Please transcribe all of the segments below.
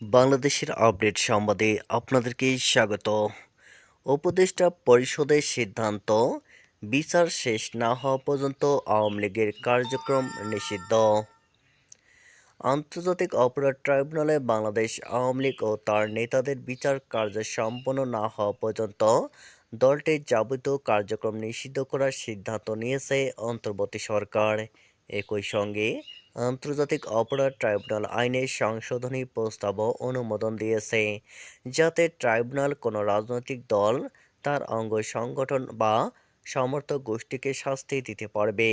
বাংলাদেশের আপডেট সংবাদে আপনাদেরকে স্বাগত। উপদেষ্টা পরিষদের সিদ্ধান্ত, বিচার শেষ না হওয়া পর্যন্ত আওয়ামী লীগের কার্যক্রম নিষিদ্ধ। আন্তর্জাতিক অপরাধ ট্রাইব্যুনালে বাংলাদেশ আওয়ামী লীগ ও তার নেতাদের বিচার কার্য সম্পন্ন না হওয়া পর্যন্ত দলটির যাবতীয় কার্যক্রম নিষিদ্ধ করার সিদ্ধান্ত নিয়েছে অন্তর্বর্তী সরকার। একই সঙ্গে আন্তর্জাতিক অপরাধ ট্রাইব্যুনাল আইনের সংশোধনী প্রস্তাবও অনুমোদন দিয়েছে, যাতে ট্রাইব্যুনাল কোনো রাজনৈতিক দল, তার অঙ্গ সংগঠন বা সমর্থক গোষ্ঠীকে শাস্তি দিতে পারবে।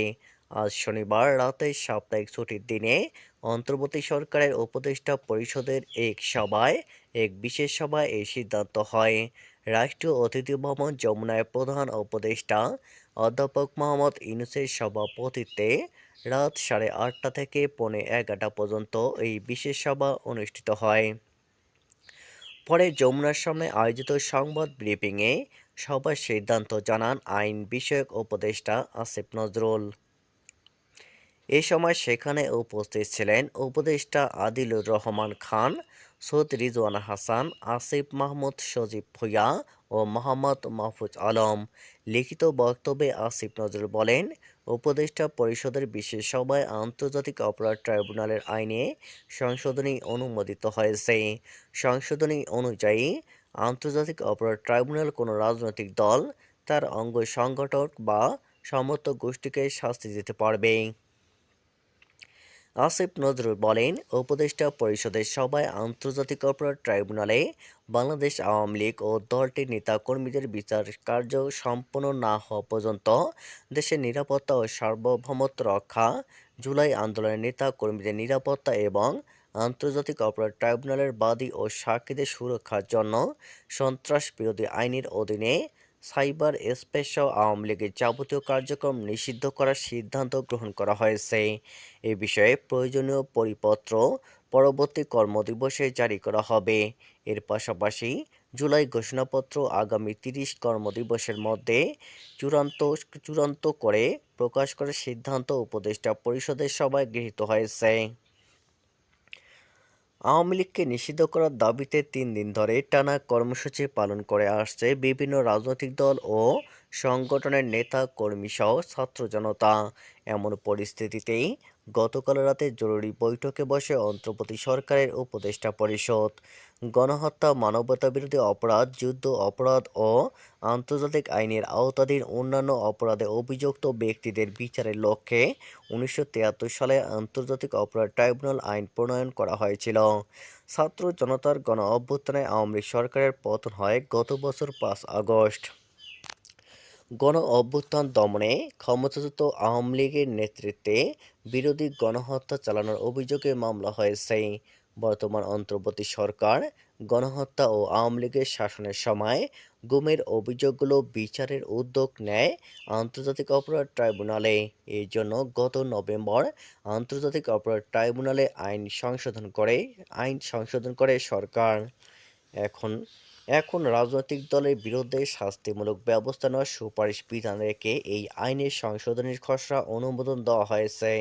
আজ শনিবার রাতে সাপ্তাহিক ছুটির দিনে অন্তর্বর্তী সরকারের উপদেষ্টা পরিষদের এক সভায়, এক বিশেষ সভায় এই সিদ্ধান্ত হয়। রাষ্ট্রীয় অতিথি ভবন যমুনায় প্রধান উপদেষ্টা অধ্যাপক মোহাম্মদ ইউনুসের সভাপতিত্বে রাত সাড়ে আটটা থেকে পৌনে এগারোটা পর্যন্ত এই বিশেষ সভা অনুষ্ঠিত হয়। পরে যমুনার সামনে আয়োজিত সংবাদ ব্রিফিংয়ে সভার সিদ্ধান্ত জানান আইন বিষয়ক উপদেষ্টা আসিফ নজরুল। এ সময় সেখানে উপস্থিত ছিলেন উপদেষ্টা আদিলুর রহমান খান, সৈয়দ রিজওয়ান হাসান, আসিফ মাহমুদ সজীব ভুইয়া ও মোহাম্মদ মাহফুজ আলম। লিখিত বক্তব্যে আসিফ নজরুল বলেন উপদেষ্টা পরিষদের বিশেষ সভায় আন্তর্জাতিক অপরাধ ট্রাইব্যুনালের আইনে সংশোধনী অনুমোদিত হয়েছে। সংশোধনী অনুযায়ী, আন্তর্জাতিক অপরাধ ট্রাইব্যুনাল কোনো রাজনৈতিক দল, তার অঙ্গ সংগঠক বা সমর্থক গোষ্ঠীকে শাস্তি দিতে পারবে। আসিফ নজরুল বলেন, উপদেষ্টা পরিষদের সভায় আন্তর্জাতিক অপরাধ ট্রাইব্যুনালে বাংলাদেশ আওয়ামী লীগ ও দলটির নেতা কর্মীদের বিচার কার্য সম্পন্ন না হওয়া পর্যন্ত দেশের নিরাপত্তা ও সার্বভৌমত্ব রক্ষা, জুলাই আন্দোলনের নেতা কর্মীদের নিরাপত্তা এবং আন্তর্জাতিক অপরাধ ট্রাইব্যুনালের বাদী ও সাক্ষীদের সুরক্ষার জন্য সন্ত্রাস বিরোধী আইনের অধীনে সাইবার স্পেস সহ আওয়ামী লীগের যাবতীয় কার্যক্রম নিষিদ্ধ করার সিদ্ধান্ত গ্রহণ করা হয়েছে। এ বিষয়ে প্রয়োজনীয় পরিপত্র পরবর্তী কর্মদিবসে জারি করা হবে। এর পাশাপাশি জুলাই ঘোষণাপত্র আগামী তিরিশ কর্মদিবসের মধ্যে চূড়ান্ত চূড়ান্ত করে প্রকাশ করার সিদ্ধান্ত উপদেষ্টা পরিষদের সভায় গৃহীত হয়েছে। আওয়ামী লীগকে নিষিদ্ধ করার দাবিতে তিন দিন ধরে টানা কর্মসূচি পালন করে আসছে বিভিন্ন রাজনৈতিক দল ও সংগঠনের নেতা, কর্মী সহ ছাত্র জনতা। এমন পরিস্থিতিতেই গতকাল রাতে জরুরি বৈঠকে বসে অন্তর্বর্তী সরকারের উপদেষ্টা পরিষদ, গণহত্যা মানবতাবিরোধী অপরাধ, যুদ্ধ অপরাধ ও আন্তর্জাতিক আইনের আওতাধীন অন্যান্য অপরাধে অভিযুক্ত ব্যক্তিদের বিচারের লক্ষ্যে উনিশশো তিয়াত্তর সালে আন্তর্জাতিক অপরাধ ট্রাইব্যুনাল আইন প্রণয়ন করা হয়েছিল। ছাত্র জনতার গণ অভ্যুত্থানে আওয়ামী সরকারের পতন হয় গত বছর পাঁচ আগস্ট। গণ অভ্যুত্থান দমনে ক্ষমতাচ্যুত আওয়ামী লীগের নেতৃত্বে বিরোধী গণহত্যা চালানোর অভিযোগে মামলা হয়েছে। বর্তমান অন্তর্বর্তী সরকার গণহত্যা ও আওয়ামী লীগের শাসনের সময় গুমের অভিযোগগুলো বিচারের উদ্যোগ নেয় আন্তর্জাতিক অপরাধ ট্রাইব্যুনালে। এর জন্য গত নভেম্বর আন্তর্জাতিক অপরাধ ট্রাইব্যুনালে আইন সংশোধন করে, আইন সংশোধন করে সরকার। এখন এখন রাজনৈতিক দলের বিরুদ্ধে শাস্তিমূলক ব্যবস্থা নেওয়ার সুপারিশ বিধান রেখে এই আইনের সংশোধনীর খসড়া অনুমোদন দেওয়া হয়েছে।